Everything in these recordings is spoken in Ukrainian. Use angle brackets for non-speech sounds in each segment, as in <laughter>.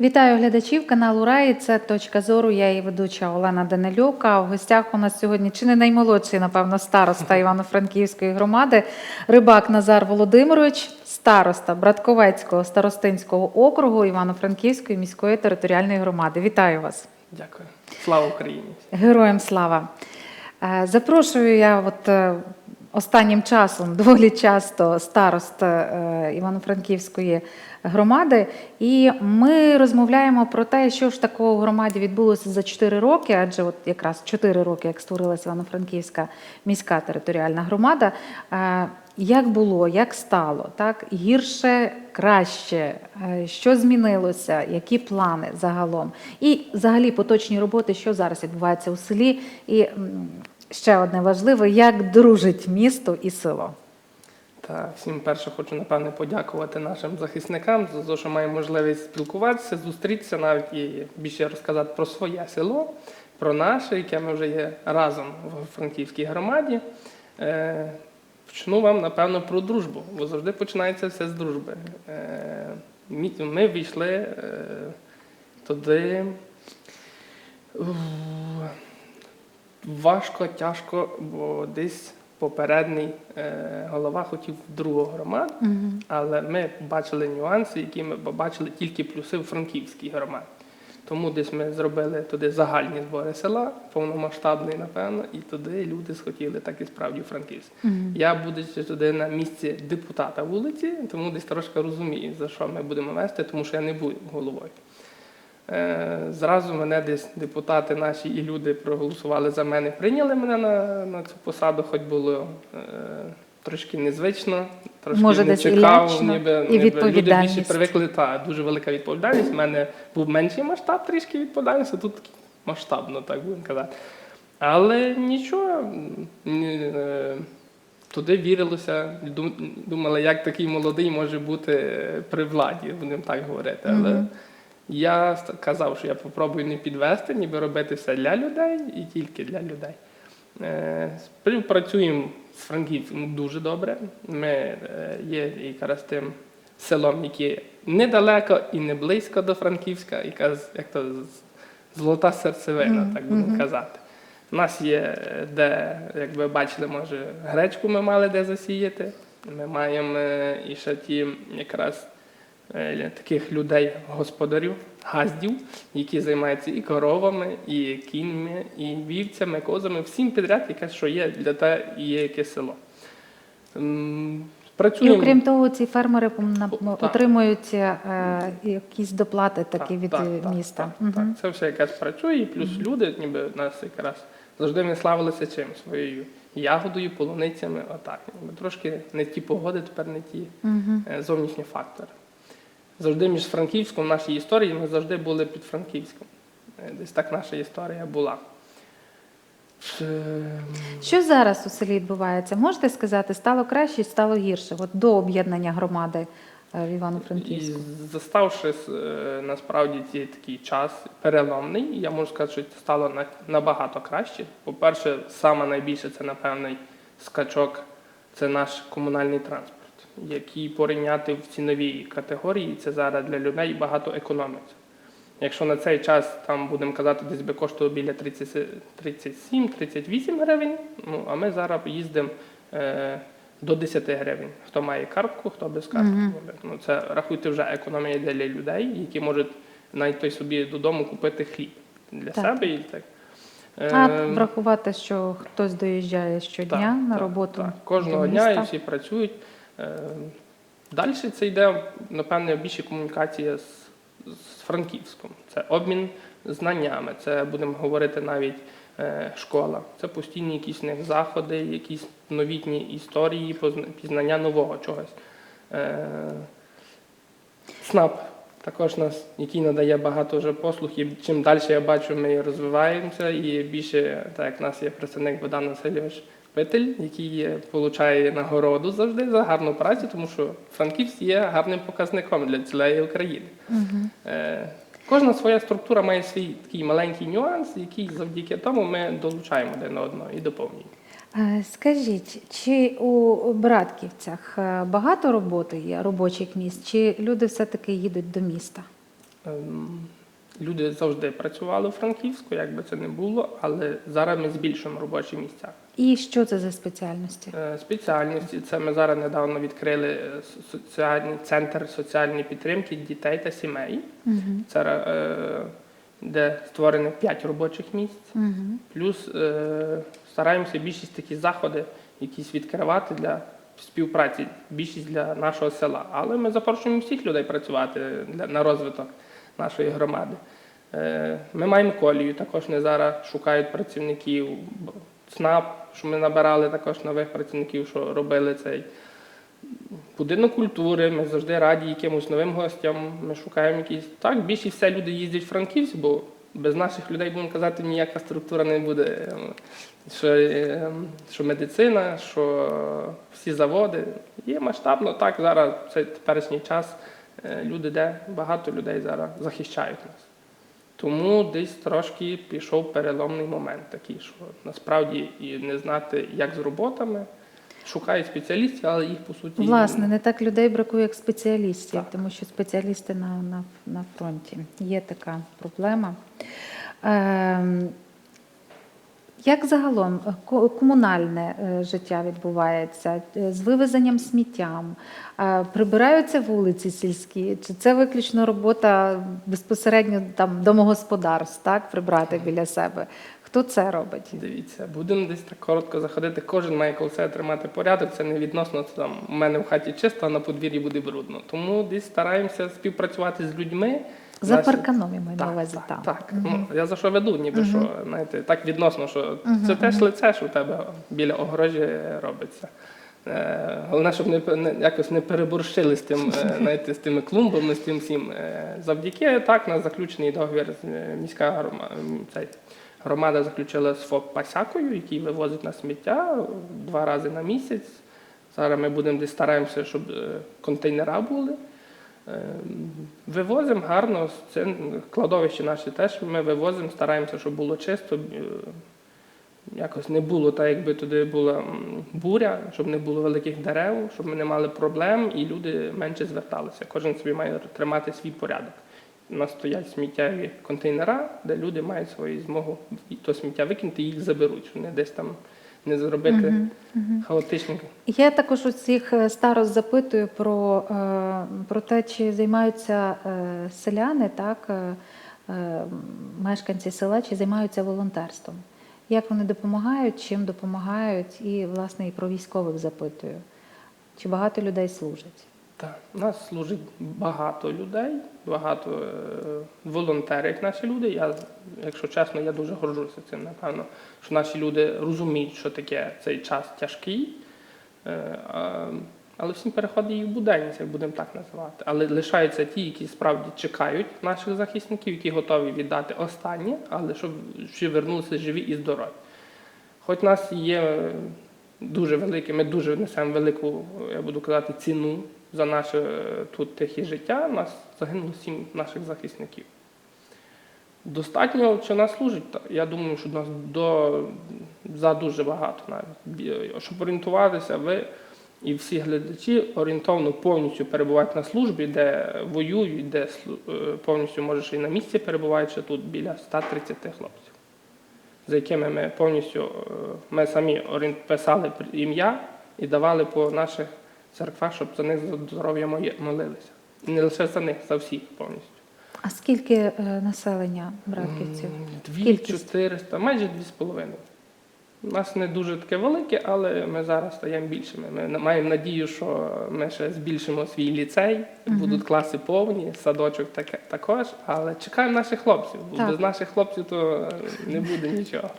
Вітаю глядачів каналу Раї. Це точка зору. Я її ведуча Олена Данилюк. А в гостях у нас сьогодні чи не наймолодший, напевно, староста <laughs> Івано-Франківської громади, рибак Назар Володимирович, староста Братковецького старостинського округу Івано-Франківської міської територіальної громади. Вітаю вас! Дякую. Слава Україні! Героям слава! Е, Запрошую я от е, останнім часом <laughs> доволі часто старост е, Івано-Франківської громади, і ми розмовляємо про те, що ж такого в громаді відбулося за 4 роки, адже от якраз 4 роки, як створилася Івано-Франківська міська територіальна громада. Е, Як було, як стало, так? Гірше, краще, Е, що змінилося, які плани загалом, і взагалі поточні роботи, що зараз відбувається у селі, і ще одне важливе, як дружить місто і село. Та всім перше хочу напевне подякувати нашим захисникам за те, що маємо можливість спілкуватися, зустрітися навіть і більше розказати про своє село, про наше, яке ми вже є разом в Франківській громаді. Е, Почну вам, напевно, про дружбу, бо завжди починається все з дружби. Е, Ми війшли е, туди. Важко, тяжко, бо десь попередній е, голова хотів другу громаду, але ми бачили нюанси, які ми побачили тільки плюси в франківській громаді. Тому десь ми зробили туди загальні збори села, повномасштабний, напевно, і туди люди схотіли так і справді Франківськ. Я будучи туди на місці депутата вулиці, тому десь трошки розумію, за що ми будемо вести, тому що я не буду головою. Е, Зразу мене десь депутати наші і люди проголосували за мене, прийняли мене на, на цю посаду, хоч було е, трошки незвично, трошки Може, не цікаво, ніби, і ніби люди більше привикли, та дуже велика відповідальність. У мене був менший масштаб трішки відповідальності, тут масштабно, так будемо казати. Але нічого, е, туди вірилося, дум- думали, як такий молодий може бути при владі, будемо так говорити. Але. Я казав, що я попробую не підвести, ніби робити все для людей і тільки для людей. Е, Співпрацюємо з Франківцем дуже добре. Ми е, є якраз тим селом, яке недалеко і не близько до Франківська, яка як то золота серцевина, Мгм, так будемо казати. У нас є де, як ви бачили, може, гречку ми мали де засіяти. Ми маємо е, і ще ті якраз таких людей, господарів, газдів, які займаються і коровами, і кіньми, і вівцями, козами, всім підряд, яке що є для те і є яке село. М, І окрім того, ці фермери отримують е, якісь доплати такі Так, від так, е, міста. Так, Мгм. так. Це все якась працює, і плюс люди, ніби нас якраз завжди ми славилися чим? Своєю ягодою, полуницями, отак. Трошки не ті погоди, тепер не ті е, зовнішні фактори. Завжди між Франківськом, в нашій історії, ми завжди були під Франківськом. Е, Десь так наша історія була. Е, Що зараз у селі відбувається? Можете сказати, стало краще, стало гірше? От до об'єднання громади е, в Івано-Франківську. заставши насправді цей такий час переломний, я можу сказати, що це стало набагато краще. По-перше, саме найбільше це напевний скачок це наш комунальний транспорт, який порівняти в ціновій категорії, це зараз для людей багато економить. Якщо на цей час там будемо казати, десь би коштувало біля 37-38 гривень, ну а ми зараз їздимо е, до 10 гривень. Хто має картку, хто без картки. Мгм. Ну це рахуйте вже економія для людей, які можуть навіть той собі додому купити хліб для Так. себе і так. А Е, врахувати, що хтось доїжджає щодня так, на так, роботу. Так. Кожного дня і всі працюють. Далі це йде, напевне, більше комунікація з, з Франківськом. Це обмін знаннями, це будемо говорити навіть е, школа. Це постійні якісь заходи, якісь новітні історії, пізнання нового чогось. Е, СНАП також нас, який надає багато вже послуг, і чим далі я бачу, ми розвиваємося, і більше, так як нас є представник Богдан Васильович Петель, який отримує нагороду завжди за гарну працю, тому що Франківськ є гарним показником для цілої України. Е, Кожна своя структура має свій такий маленький нюанс, який завдяки тому ми долучаємо один одного і доповнюємо. Е, Скажіть, чи у Братківцях е, багато роботи є, робочих місць, чи люди все-таки їдуть до міста? Ем, Люди завжди працювали у Франківську, як би це не було, але зараз ми збільшуємо робочі місця. І що це за спеціальності? Е, Спеціальності це ми зараз недавно відкрили е, соціальний центр соціальної підтримки дітей та сімей. Угу. Це е, де створено 5 робочих місць. Угу. Плюс стараємося більшість такі заходи якісь відкривати для співпраці, більшість для нашого села. Але ми запрошуємо всіх людей працювати для, на розвиток нашої громади. Ми маємо колію, також вони зараз шукають працівників. ЦНАП, що ми набирали також нових працівників, що робили цей будинок культури. Ми завжди раді якимось новим гостям. Ми шукаємо якісь. Так, більшість все люди їздять в Франківськ, бо без наших людей, будемо казати, ніяка структура не буде. Ем, Що, е, що медицина, що всі заводи. Є масштабно. Так, зараз цей теперішній час е, люди, де багато людей зараз захищають нас. Тому десь трошки пішов переломний момент такий, що насправді і не знати, як з роботами. Шукають спеціалістів, але їх по суті Власне, не так людей бракує, як спеціалістів, Так. тому що спеціалісти на, на, на фронті. Є така проблема. Ем, як загалом е, комунальне е, життя відбувається Е, з вивезенням сміттям? Прибираються вулиці сільські? Чи це виключно робота безпосередньо там домогосподарств, так, прибрати біля себе? Хто це робить? Дивіться, будемо десь так коротко заходити. Кожен має коло себе тримати порядок. Це не відносно це там у мене в хаті чисто, а на подвір'ї буде брудно. Тому десь стараємося співпрацювати з людьми. За парканом я маю на увазі так, так. Ну, я за що веду, ніби що, знаєте, так відносно, що це теж лице, що у тебе біля огорожі робиться. Е, Головне, щоб не, не якось не переборщили з тим, е, <laughs> знаєте, з тими клумбами, з тим всім. Е, Завдяки так, на заключений договір е, міська грома, м, цей, громада заключила з ФОП Пасякою, який вивозить на сміття два рази на місяць. Зараз ми будемо десь стараємося, щоб е, контейнера були. Е, Вивозимо гарно, це кладовище наші теж ми вивозимо, стараємося, щоб було чисто. е, Якось не було так, якби туди була буря, щоб не було великих дерев, щоб ми не мали проблем і люди менше зверталися. Кожен собі має тримати свій порядок. У нас стоять сміттєві контейнера, де люди мають свою змогу то сміття викинути, і їх заберуть, не десь там не зробити хаотичні. Я також усіх е, старост запитую про, е, про те, чи займаються е, селяни, так, мешканці села, чи займаються волонтерством. Як вони допомагають, чим допомагають, і, власне, і про військових запитую. Чи багато людей служать? Так, у нас служить багато людей, багато е, волонтерів, наші люди. Я, якщо чесно, я дуже горжуся цим, напевно, що наші люди розуміють, що таке цей час тяжкий. Е, але всім переходить в буденність, як будемо так називати. Але лишаються ті, які справді чекають наших захисників, які готові віддати останнє, але щоб ще вернулися живі і здорові. Хоч нас є дуже велике, ми дуже несемо велику, я буду казати, ціну за наше е, тут тихе життя. Нас загинуло сім наших захисників. Достатньо, що нас служить, я думаю, що нас до за дуже багато навіть. Щоб орієнтуватися, ви і всі глядачі орієнтовно повністю перебувають на службі, де воюють, де е, повністю може ще й на місці перебувають, ще тут біля 130 хлопців, за якими ми повністю е, ми самі писали ім'я і давали по наших церквах, щоб за них за здоров'я моє молилися. І не лише за них, за всіх повністю. А скільки е, населення Дві чотириста, 400, майже дві з половиною. У нас не дуже таке велике, але ми зараз стаємо більшими. Ми маємо надію, що ми ще збільшимо свій ліцей, будуть класи повні, садочок таке, також. Але чекаємо наших хлопців, бо Так. без наших хлопців то е, не буде нічого.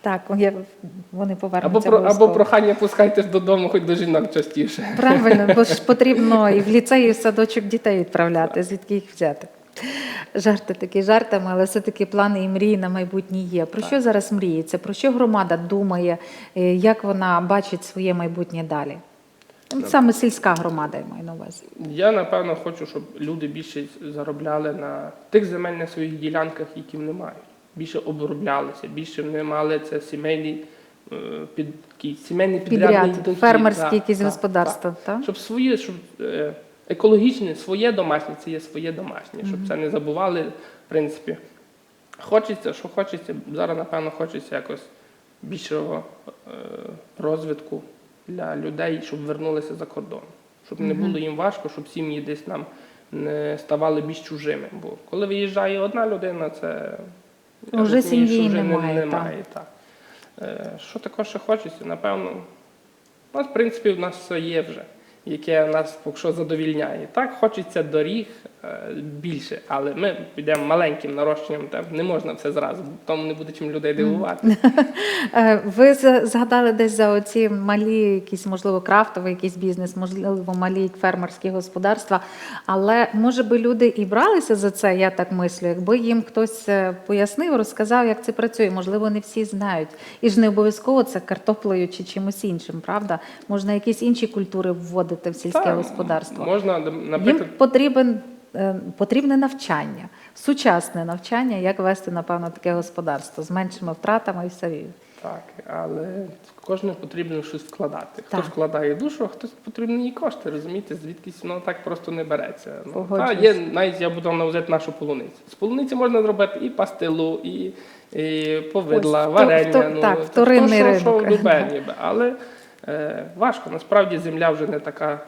Так, я, вони Або, повернуться. про, або обов'язково. прохання пускайте ж додому, хоч до жінок частіше. Правильно, бо ж <laughs> потрібно і в ліцеї, і в садочок дітей відправляти, звідки їх взяти. Жарти такі жартами, але все-таки плани і мрії на майбутнє є. Про що зараз мріється? Про що громада думає, е, як вона бачить своє майбутнє далі? Ну, Саме сільська громада, я маю на увазі. Я напевно хочу, щоб люди більше заробляли на тих земельних своїх ділянках, які вони мають. Більше оброблялися, більше вони мали це сімейний е, під сімейний підрядний Підряд, дохід. фермерські Так, якісь так, господарства. так. Так? Щоб свої, щоб е, екологічне, своє домашнє, це є своє домашнє, щоб це не забували. В принципі, хочеться, що хочеться. Зараз, напевно, хочеться якось більшого е, розвитку для людей, щоб вернулися за кордон. Щоб не було їм важко, щоб сім'ї десь нам не ставали більш чужими. Бо коли виїжджає одна людина, це я Уже розумію, сім'ї вже немає, Не, немає так. Е, Що також ще хочеться, напевно, у нас, в принципі, в нас все є вже, яке нас поки що задовільняє. Так, хочеться доріг більше, але ми підемо маленьким нарощенням, там не можна все зразу, тому не буде чим людей дивувати. <laughs> Е, Ви згадали десь за оці малі, якісь, можливо, крафтовий якийсь бізнес, можливо, малі фермерські господарства. Але може би люди і бралися за це, я так мислю, якби їм хтось е, пояснив, розказав, як це працює. Можливо, не всі знають. І ж не обов'язково це картоплею чи чимось іншим, правда? Можна якісь інші культури вводити в сільське Та, господарство. Можна, наприклад, Їм потрібен, е, потрібне навчання, сучасне навчання, як вести, напевно, таке господарство з меншими втратами і все. Так, але кожному потрібно щось вкладати. Хтось Так. вкладає душу, а хтось потрібні і кошти, розумієте, звідкись воно так просто не береться. Ну, та, є, навіть я буду навзяти нашу полуницю. З полуниці можна зробити і пастилу, і, і повидла, Ось, варення. вто- ну, так, вторинний хто що, що любе, ніби. Але е, важко, насправді земля вже не така, е,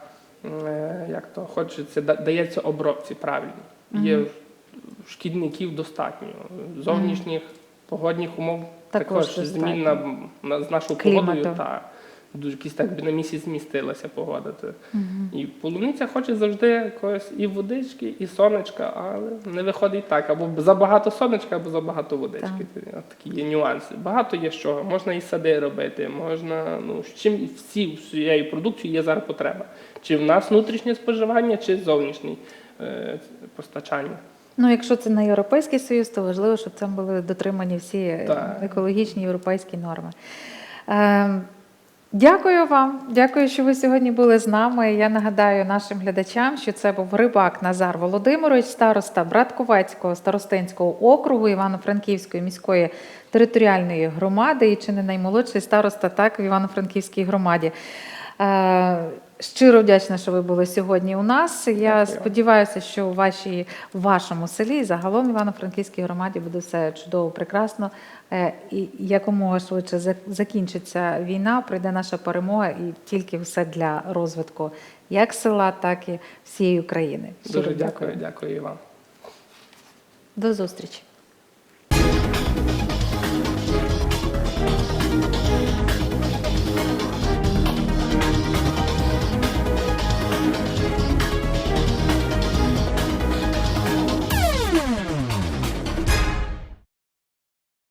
як то хочеться, дається обробці правильно. Є шкідників достатньо, зовнішніх погодних умов Також також, змін на, на, з нашою Клімату. погодою та дуже якісь так би на місяць змістилася погода. Та. І полуниця хоче завжди якогось і водички, і сонечка, але не виходить так. Або забагато сонечка, або забагато водички. От такі є нюанси. Багато є чого. Можна і сади робити, можна, ну, з чим всі всієї продукції є зараз потреба. Чи в нас внутрішнє споживання, чи зовнішнє е, постачання. Ну, якщо це на Європейський Союз, то важливо, щоб там були дотримані всі Так. екологічні європейські норми. Е, Дякую вам, дякую, що ви сьогодні були з нами. Я нагадаю нашим глядачам, що це був рибак Назар Володимирович, староста Братковецького старостинського округу Івано-Франківської міської територіальної громади і чи не наймолодший староста так в Івано-Франківській громаді. Щиро вдячна, що ви були сьогодні у нас. Я Дякую. сподіваюся, що у вашій в вашому селі і загалом Івано-Франківській громаді буде все чудово, прекрасно. Е, І якомога швидше закінчиться війна, прийде наша перемога і тільки все для розвитку як села, так і всієї України. Щиро Дуже дякую, дякую і вам. До зустрічі.